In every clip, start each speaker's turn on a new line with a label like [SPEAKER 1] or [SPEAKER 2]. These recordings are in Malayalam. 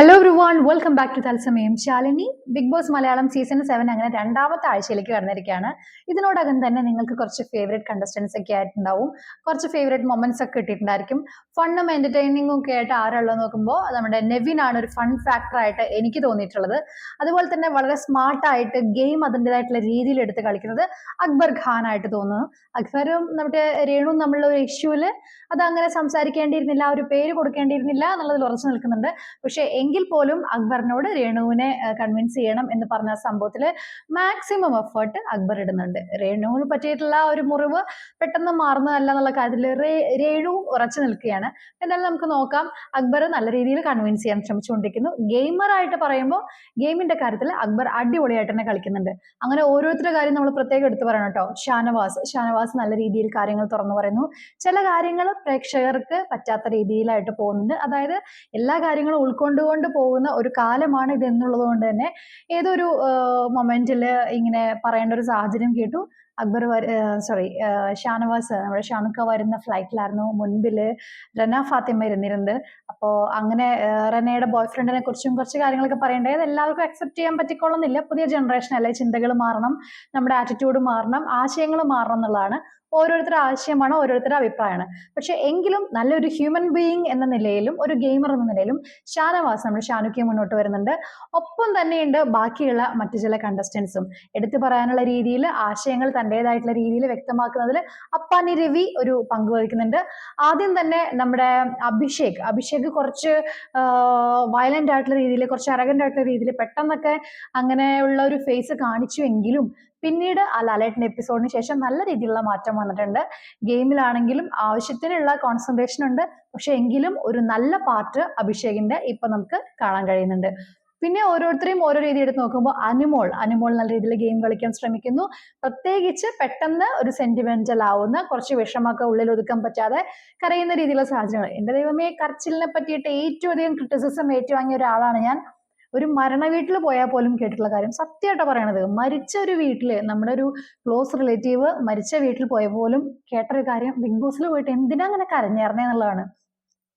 [SPEAKER 1] Hello everyone welcome back to തത്സമയം Shalini. Bigg Boss Malayalam season seven അങ്ങനെ രണ്ടാമത്തെ ആഴ്ചയിലേക്ക് കടന്നിരിക്കുകയാണ്. ഇതിനോടകം തന്നെ നിങ്ങൾക്ക് കുറച്ച് ഫേവറേറ്റ് കണ്ടസ്റ്റൻസ് ഒക്കെ ആയിട്ടുണ്ടാവും. കുറച്ച് ഫേവറേറ്റ് മൊമെന്റ്സ് ഒക്കെ കിട്ടിയിട്ടുണ്ടായിരിക്കും. ഫണ്ണും എന്റർടൈനിങ്ങും ഒക്കെ ആയിട്ട് ആരുള്ളത് നോക്കുമ്പോൾ നമ്മുടെ നെവിൻ ആണ് ഒരു ഫൺ ഫാക്ടർ ആയിട്ട് എനിക്ക് തോന്നിയിട്ടുള്ളത്. അതുപോലെ തന്നെ വളരെ സ്മാർട്ടായിട്ട് ഗെയിം അതിന്റെതായിട്ടുള്ള രീതിയിൽ എടുത്ത് കളിക്കുന്നത് അക്ബർ ഖാൻ ആയിട്ട് തോന്നുന്നു. അക്ബറും നമ്മുടെ രേണുവും തമ്മിലുള്ള ഒരു ഇഷ്യൂൽ അത് അങ്ങനെ സംസാരിക്കേണ്ടിയിരുന്നില്ല ആ ഒരു പേര് കൊടുക്കേണ്ടിയിരുന്നില്ല എന്നുള്ളതിൽ ഉറച്ചു നിൽക്കുന്നുണ്ട്. പക്ഷെ എങ്കിൽ പോലും അക്ബറിനോട് രേണുവിനെ കൺവിൻസ് ചെയ്യണം എന്ന് പറഞ്ഞ സംഭവത്തിൽ മാക്സിമം എഫേർട്ട് അക്ബർ ഇടുന്നുണ്ട്. രേണുവിന് പറ്റിയിട്ടുള്ള ഒരു മുറിവ് പെട്ടെന്ന് മാറുന്നതല്ല എന്നുള്ള കാര്യത്തിൽ രേണു ഉറച്ചു നിൽക്കുകയാണ്. എന്നാലും നമുക്ക് നോക്കാം. അക്ബർ നല്ല രീതിയിൽ കൺവിൻസ് ചെയ്യാൻ ശ്രമിച്ചുകൊണ്ടിരിക്കുന്നു. ഗെയിമർ ആയിട്ട് പറയുമ്പോൾ ഗെയിമിന്റെ കാര്യത്തിൽ അക്ബർ അടിപൊളിയായിട്ട് തന്നെ കളിക്കുന്നുണ്ട്. അങ്ങനെ ഓരോരുത്തരുടെ കാര്യം നമ്മൾ പ്രത്യേകം എടുത്തു പറയണം കേട്ടോ. ഷാനവാസ് ഷാനവാസ് നല്ല രീതിയിൽ കാര്യങ്ങൾ തുറന്നു പറയുന്നു. ചില കാര്യങ്ങൾ പ്രേക്ഷകർക്ക് പറ്റാത്ത രീതിയിലായിട്ട് പോകുന്നുണ്ട്. അതായത് എല്ലാ കാര്യങ്ങളും ഉൾക്കൊണ്ടുകൊണ്ട് പോകുന്ന ഒരു കാലമാണ് ഇത് എന്നുള്ളത് കൊണ്ട് തന്നെ ഏതൊരു മൊമെന്റിൽ ഇങ്ങനെ പറയേണ്ട ഒരു സാഹചര്യം കേട്ടു. അക്ബർ സോറി ഷാനവാസ് നമ്മുടെ ഷാനുക്ക വരുന്ന ഫ്ലൈറ്റിലായിരുന്നു മുൻപിൽ റന ഫാത്തിമ ഇരുന്നിരുന്നത്. അപ്പോ അങ്ങനെ റനയുടെ ബോയ് ഫ്രണ്ടിനെ കുറിച്ചും കുറച്ച് കാര്യങ്ങളൊക്കെ പറയേണ്ടത് അത് എല്ലാവർക്കും അക്സെപ്റ്റ് ചെയ്യാൻ പറ്റിക്കൊള്ളുന്നില്ല. പുതിയ ജനറേഷൻ അല്ലെ? ചിന്തകൾ മാറണം നമ്മുടെ ആറ്റിറ്റ്യൂഡ് മാറണം ആശയങ്ങൾ മാറണം എന്നുള്ളതാണ് ഓരോരുത്തരുടെ ആശയമാണ് ഓരോരുത്തരുടെ അഭിപ്രായമാണ്. പക്ഷെ എങ്കിലും നല്ലൊരു ഹ്യൂമൻ ബീയിങ് എന്ന നിലയിലും ഒരു ഗെയിമർ എന്ന നിലയിലും ഷാനവാസ് നമ്മുടെ ഷാനുക്കി മുന്നോട്ട് വരുന്നുണ്ട്. ഒപ്പം തന്നെയുണ്ട് ബാക്കിയുള്ള മറ്റു ചില കണ്ടസ്റ്റൻസും എടുത്തു പറയാനുള്ള രീതിയിൽ ആശയങ്ങൾ തന്റെതായിട്ടുള്ള രീതിയിൽ വ്യക്തമാക്കുന്നതിൽ അപ്പാനി രവി ഒരു പങ്ക് വഹിക്കുന്നുണ്ട്. ആദ്യം തന്നെ നമ്മുടെ അഭിഷേക് അഭിഷേക് കുറച്ച് വയലന്റ് ആയിട്ടുള്ള രീതിയിൽ കുറച്ച് അരകന്റ് ആയിട്ടുള്ള രീതിയിൽ പെട്ടെന്നൊക്കെ അങ്ങനെയുള്ള ഒരു ഫേസ് കാണിച്ചുവെങ്കിലും പിന്നീട് ആ ലാലേട്ടന്റെ എപ്പിസോഡിന് ശേഷം നല്ല രീതിയിലുള്ള മാറ്റം വന്നിട്ടുണ്ട്. ഗെയിമിലാണെങ്കിലും ആവശ്യത്തിനുള്ള കോൺസെൻട്രേഷൻ ഉണ്ട്. പക്ഷെ എങ്കിലും ഒരു നല്ല പാർട്ട് അഭിഷേകിന്റെ ഇപ്പൊ നമുക്ക് കാണാൻ കഴിയുന്നുണ്ട്. പിന്നെ ഓരോരുത്തരെയും ഓരോ രീതി എടുത്ത് നോക്കുമ്പോൾ അനിമോൾ അനിമോൾ നല്ല രീതിയിൽ ഗെയിം കളിക്കാൻ ശ്രമിക്കുന്നു. പ്രത്യേകിച്ച് പെട്ടെന്ന് ഒരു സെന്റിമെന്റൽ ആവുന്ന കുറച്ച് വിഷമൊക്കെ ഉള്ളിൽ ഒതുക്കാൻ പറ്റാതെ കരയുന്ന രീതിയിലുള്ള സാഹചര്യങ്ങൾ. എന്റെ ദൈവമേ കർച്ചിലിനെ പറ്റിയിട്ട് ഏറ്റവും അധികം ക്രിറ്റിസിസം ഏറ്റുവാങ്ങിയ ഒരാളാണ് ഞാൻ. ഒരു മരണ വീട്ടിൽ പോയാൽ പോലും കേട്ടിട്ടുള്ള കാര്യം സത്യമായിട്ട് പറയണത്. മരിച്ച ഒരു വീട്ടിൽ നമ്മുടെ ഒരു ക്ലോസ് റിലേറ്റീവ് മരിച്ച വീട്ടിൽ പോയ പോലും കേട്ടൊരു കാര്യം ബിഗ് ബോസിൽ പോയിട്ട് എന്തിനാ അങ്ങനെ കരഞ്ഞേറണേ എന്നുള്ളതാണ്.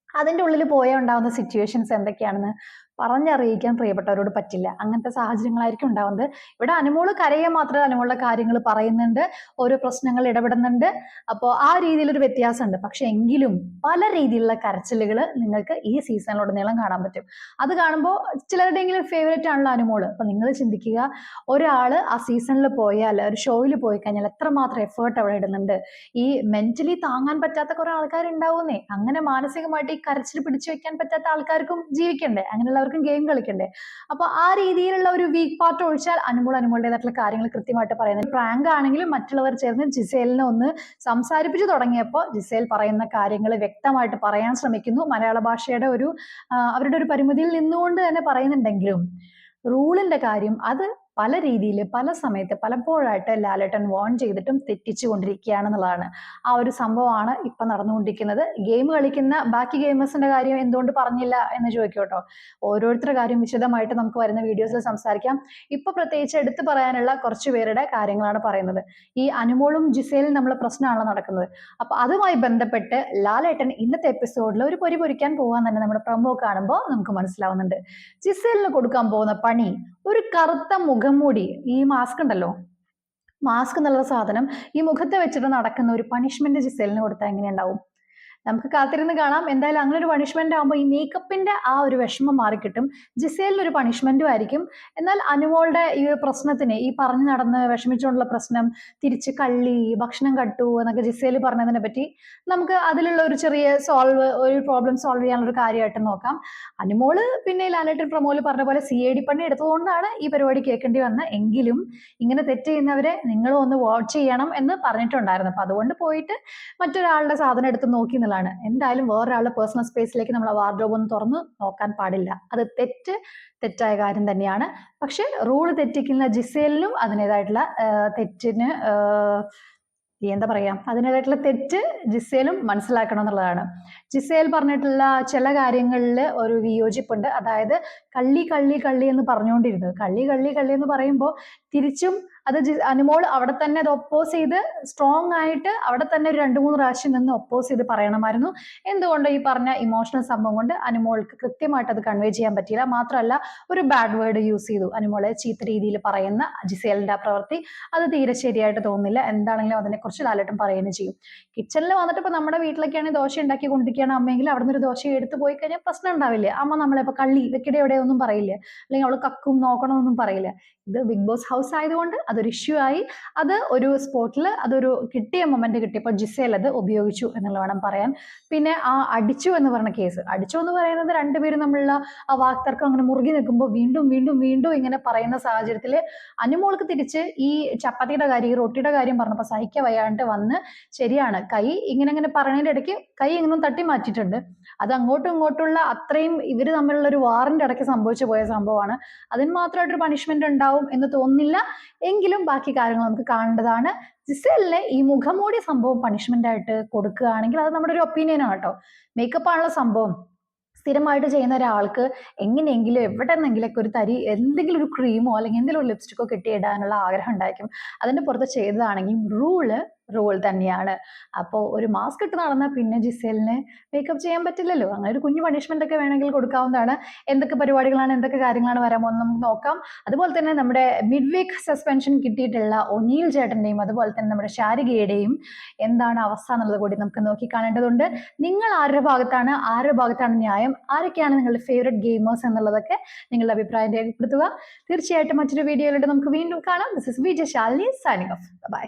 [SPEAKER 1] അതിന്റെ ഉള്ളിൽ പോയാൽ ഉണ്ടാകുന്ന സിറ്റുവേഷൻസ് എന്തൊക്കെയാണെന്ന് പറഞ്ഞറിയിക്കാൻ പ്രിയപ്പെട്ടവരോട് പറ്റില്ല. അങ്ങനത്തെ സാഹചര്യങ്ങളായിരിക്കും ഉണ്ടാവുന്നത്. ഇവിടെ അനുമോൾ കരയെ മാത്രമേ അനുമോളുടെ കാര്യങ്ങൾ പറയുന്നുണ്ട്. ഓരോ പ്രശ്നങ്ങൾ ഇടപെടുന്നുണ്ട്. അപ്പോൾ ആ രീതിയിലൊരു വ്യത്യാസമുണ്ട്. പക്ഷെ എങ്കിലും പല രീതിയിലുള്ള കരച്ചിലുകൾ നിങ്ങൾക്ക് ഈ സീസണിലുടനീളം കാണാൻ പറ്റും. അത് കാണുമ്പോൾ ചിലരുടെയെങ്കിലും ഫേവറേറ്റ് ആണല്ലോ അനുമോൾ. അപ്പൊ നിങ്ങൾ ചിന്തിക്കുക ഒരാൾ ആ സീസണിൽ പോയാൽ ഒരു ഷോയിൽ പോയി കഴിഞ്ഞാൽ എത്രമാത്രം എഫേർട്ട് അവിടെ ഇടുന്നുണ്ട്. ഈ മെന്റലി താങ്ങാൻ പറ്റാത്ത കുറെ ആൾക്കാരുണ്ടാവുന്നേ. അങ്ങനെ മാനസികമായിട്ട് ഈ കരച്ചിൽ പിടിച്ചു വെക്കാൻ പറ്റാത്ത ആൾക്കാർക്കും ജീവിക്കണ്ടേ? അങ്ങനെയുള്ള എല്ലാവർക്കും ഗെയിം കളിക്കണ്ടേ? അപ്പൊ ആ രീതിയിലുള്ള ഒരു വീക്ക് പാർട്ട് ഒഴിച്ചാൽ അനുമോൾ അനുമോളുടേതായിട്ടുള്ള കാര്യങ്ങൾ കൃത്യമായിട്ട് പറയുന്നത്. പ്രാങ്ക് ആണെങ്കിലും മറ്റുള്ളവർ ചേർന്ന് ജിസേലിനെ ഒന്ന് സംസാരിപ്പിച്ചു തുടങ്ങിയപ്പോൾ ജിസേൽ പറയുന്ന കാര്യങ്ങൾ വ്യക്തമായിട്ട് പറയാൻ ശ്രമിക്കുന്നു. മലയാള ഭാഷയുടെ ഒരു അവരുടെ ഒരു പരിമിതിയിൽ നിന്നുകൊണ്ട് തന്നെ പറയുന്നുണ്ടെങ്കിലും റൂളിന്റെ കാര്യം അത് പല രീതിയിൽ പല സമയത്ത് പലപ്പോഴായിട്ട് ലാലേട്ടൻ വോൺ ചെയ്തിട്ടും തെറ്റിച്ചു കൊണ്ടിരിക്കുകയാണെന്നുള്ളതാണ് ആ ഒരു സംഭവമാണ് ഇപ്പൊ നടന്നുകൊണ്ടിരിക്കുന്നത്. ഗെയിം കളിക്കുന്ന ബാക്കി ഗെയിമേഴ്സിന്റെ കാര്യം എന്തുകൊണ്ട് പറഞ്ഞില്ല എന്ന് ചോദിക്കോട്ടോ. ഓരോരുത്തരുടെ കാര്യം വിശദമായിട്ട് നമുക്ക് വരുന്ന വീഡിയോസിൽ സംസാരിക്കാം. ഇപ്പൊ പ്രത്യേകിച്ച് എടുത്തു പറയാനുള്ള കുറച്ച് പേരുടെ കാര്യങ്ങളാണ് പറയുന്നത്. ഈ അനുമോളും ജിസേലും നമ്മൾ പ്രശ്നമാണല്ലോ നടക്കുന്നത്. അപ്പൊ അതുമായി ബന്ധപ്പെട്ട് ലാലേട്ടൻ ഇന്നത്തെ എപ്പിസോഡിൽ ഒരു പൊരി പൊരിക്കാൻ പോകാൻ തന്നെ നമ്മുടെ പ്രമോ കാണുമ്പോൾ നമുക്ക് മനസ്സിലാവുന്നുണ്ട്. ജിസേലിന് കൊടുക്കാൻ പോകുന്ന പണി ഒരു കറുത്ത മുഖംമൂടി ഈ മാസ്ക് ഉണ്ടല്ലോ. മാസ്ക് എന്നുള്ള സാധനം ഈ മുഖത്തെ വെച്ചിട്ട് നടക്കുന്ന ഒരു പണിഷ്മെന്റ് ജിസേലിന് കൊടുത്താൽ എങ്ങനെയുണ്ടാവും? നമുക്ക് കാത്തിരുന്ന് കാണാം. എന്തായാലും അങ്ങനെ ഒരു പണിഷ്മെന്റ് ആകുമ്പോൾ ഈ മേക്കപ്പിന്റെ ആ ഒരു വിഷമം മാറിക്കിട്ടും. ജിസേലിന് ഒരു പണിഷ്മെന്റും ആയിരിക്കും. എന്നാൽ അനുമോളുടെ ഈ പ്രശ്നത്തിന് ഈ പറഞ്ഞു നടന്ന് വിഷമിച്ചുകൊണ്ടുള്ള പ്രശ്നം തിരിച്ച് കള്ളി ഭക്ഷണം കട്ടു എന്നൊക്കെ ജിസേൽ പറഞ്ഞതിനെ പറ്റി നമുക്ക് അതിലുള്ള ഒരു ചെറിയ സോൾവ് ഒരു പ്രോബ്ലം സോൾവ് ചെയ്യാനുള്ള ഒരു കാര്യമായിട്ട് നോക്കാം. അനുമോൾ പിന്നെ ലാലേട്ടൻ പ്രമോൽ പറഞ്ഞ പോലെ സി ഐ ഡി പണി എടുത്തതുകൊണ്ടാണ് ഈ പരിപാടി കേൾക്കേണ്ടി വന്ന എങ്കിലും ഇങ്ങനെ തെറ്റ് ചെയ്യുന്നവരെ നിങ്ങളും ഒന്ന് വാച്ച് ചെയ്യണം എന്ന് പറഞ്ഞിട്ടുണ്ടായിരുന്നു. അപ്പൊ അതുകൊണ്ട് പോയിട്ട് മറ്റൊരാളുടെ സാധനം എടുത്ത് നോക്കി എന്നുള്ളതാണ്. എന്തായാലും വേറൊരാളുടെ പേഴ്സണൽ സ്പേസിലേക്ക് നമ്മൾ വാർഡ്രോബ് ഒന്ന് തുറന്ന് നോക്കാൻ പാടില്ല. അത് തെറ്റ് തെറ്റായ കാര്യം തന്നെയാണ്. പക്ഷെ റൂൾ തെറ്റിക്കുന്ന ജിസേലിനും അതിന്റെതായിട്ടുള്ള തെറ്റിന് എന്താ പറയാ അതിന്റെതായിട്ടുള്ള തെറ്റ് ജിസേലും മനസ്സിലാക്കണം എന്നുള്ളതാണ്. ജിസേൽ പറഞ്ഞിട്ടുള്ള ചില കാര്യങ്ങളിൽ ഒരു വിയോജിപ്പുണ്ട്. അതായത് കള്ളി കള്ളി കള്ളി എന്ന് പറഞ്ഞുകൊണ്ടിരുന്നത്. കള്ളി കള്ളി കള്ളി എന്ന് പറയുമ്പോൾ തിരിച്ചും അത് അനുമോൾ അവിടെ തന്നെ അത് ഒപ്പോസ് ചെയ്ത് സ്ട്രോങ് ആയിട്ട് അവിടെ തന്നെ ഒരു രണ്ട് മൂന്ന് പ്രാവശ്യം നിന്ന് ഒപ്പോസ് ചെയ്ത് പറയണമായിരുന്നു. എന്തുകൊണ്ട് ഈ പറഞ്ഞ ഇമോഷണൽ സംഭവം കൊണ്ട് അനുമോൾക്ക് കൃത്യമായിട്ട് അത് കൺവേ ചെയ്യാൻ പറ്റിയില്ല. മാത്രമല്ല ഒരു ബാഡ് വേർഡ് യൂസ് ചെയ്തു അനുമോളെ ചീത്ത രീതിയിൽ പറയുന്ന ജിസേലിന്റെ പ്രവൃത്തി. അത് തീരെ ശരിയായിട്ട് തോന്നുന്നില്ല. എന്താണെങ്കിലും അതിനെ അതിനെക്കുറിച്ച് ലാലേട്ടൻ പറയുകയും ചെയ്യും. കിച്ചണിൽ വന്നിട്ട് ഇപ്പൊ നമ്മുടെ വീട്ടിലൊക്കെയാണെങ്കിൽ ദോശ ഉണ്ടാക്കി കൊണ്ടിരിക്കുകയാണ് അമ്മയെങ്കിൽ അവിടെ നിന്ന് ഒരു ദോശ എടുത്തു പോയി കഴിഞ്ഞാൽ പ്രശ്നം ഉണ്ടാവില്ലേ? അമ്മ നമ്മളെ ഇപ്പൊ കള്ളി വെക്കിടെ എവിടെയൊന്നും പറയില്ല? അല്ലെങ്കിൽ അവൾ കക്കും നോക്കണമെന്നൊന്നും പറയില്ല? ഇത് ബിഗ് ബോസ് ഹൗസ് ആയതുകൊണ്ട് അതൊരു ഇഷ്യൂ ആയി അത് ഒരു സ്പോട്ടിൽ അതൊരു കിട്ടിയ മൊമെന്റ് കിട്ടിയപ്പോൾ ജിസേൽ അത് ഉപയോഗിച്ചു എന്നുള്ള വേണം പറയാൻ. പിന്നെ ആ അടിച്ചു എന്ന് പറഞ്ഞ കേസ് അടിച്ചു എന്ന് പറയുന്നത് രണ്ടുപേരും നമ്മളുള്ള ആ വാക്തർക്കം അങ്ങനെ മുറുകി നിൽക്കുമ്പോൾ വീണ്ടും വീണ്ടും വീണ്ടും ഇങ്ങനെ പറയുന്ന സാഹചര്യത്തിൽ അനുമോൾക്ക് തിരിച്ച് ഈ ചപ്പാത്തിയുടെ കാര്യം ഈ റൊട്ടിയുടെ കാര്യം പറഞ്ഞപ്പോൾ സഹിക്ക വയ്യാണ്ട് വന്ന് ശരിയാണ്. കൈ ഇങ്ങനെ ഇങ്ങനെ പറഞ്ഞതിന്റെ ഇടയ്ക്ക് കൈ ഇങ്ങനെ തട്ടി മാറ്റിയിട്ടുണ്ട്. അത് അങ്ങോട്ടും ഇങ്ങോട്ടുള്ള അത്രയും ഇവർ തമ്മിലുള്ള ഒരു വാറിന്റെ ഇടയ്ക്ക് സംഭവിച്ചു പോയ സംഭവമാണ്. അതിന് മാത്രമായിട്ടൊരു പണിഷ്മെന്റ് ഉണ്ടാവും എന്ന് തോന്നുന്നില്ല. എങ്കിലും ബാക്കി കാര്യങ്ങൾ നമുക്ക് കാണേണ്ടതാണ്. ജിസേലിനെ ഈ മുഖംമൂടി സംഭവം പണിഷ്മെന്റ് ആയിട്ട് കൊടുക്കുകയാണെങ്കിൽ അത് നമ്മുടെ ഒരു ഒപ്പീനിയൻ ആണ് കേട്ടോ. മേക്കപ്പ് ആണുള്ള സംഭവം. സ്ഥിരമായിട്ട് ചെയ്യുന്ന ഒരാൾക്ക് എങ്ങനെയെങ്കിലും എവിടെ നിന്നെങ്കിലൊക്കെ ഒരു തരി എന്തെങ്കിലും ഒരു ക്രീമോ അല്ലെങ്കിൽ എന്തെങ്കിലും ഒരു ലിപ്സ്റ്റിക്കോ കിട്ടിയിടാനുള്ള ആഗ്രഹം ഉണ്ടായിരിക്കും. അതിന്റെ പുറത്ത് ചെയ്തതാണെങ്കിൽ റൂൾ റൂൾ തന്നെയാണ്. അപ്പോൾ ഒരു മാസ്ക് ഇട്ട് നടന്നാൽ പിന്നെ ജിസേലിന് മേക്കപ്പ് ചെയ്യാൻ പറ്റില്ലല്ലോ. അങ്ങനെ ഒരു കുഞ്ഞു പണിഷ്മെന്റ് ഒക്കെ വേണമെങ്കിൽ കൊടുക്കാവുന്നതാണ്. എന്തൊക്കെ പരിപാടികളാണ് എന്തൊക്കെ കാര്യങ്ങളാണ് പോകുന്നത് നമുക്ക് നോക്കാം. അതുപോലെ തന്നെ നമ്മുടെ മിഡ് വീക്ക് സസ്പെൻഷൻ കിട്ടിയിട്ടുള്ള ഒനീൽ ചേട്ടന്റെയും അതുപോലെ തന്നെ നമ്മുടെ ശാരികയുടെയും എന്താണ് അവസ്ഥ എന്നുള്ളത് കൂടി നമുക്ക് നോക്കി കാണേണ്ടതുണ്ട്. നിങ്ങൾ ആരുടെ ഭാഗത്താണ് ആരുടെ ഭാഗത്താണ് ന്യായം ആരൊക്കെയാണ് നിങ്ങളുടെ ഫേവറേറ്റ് ഗെയിമേഴ്സ് എന്നുള്ളതൊക്കെ നിങ്ങളുടെ അഭിപ്രായം രേഖപ്പെടുത്തുക. തീർച്ചയായിട്ടും മറ്റൊരു വീഡിയോയിലൂടെ നമുക്ക് വീണ്ടും കാണാം. This is Vijayashalini signing off bye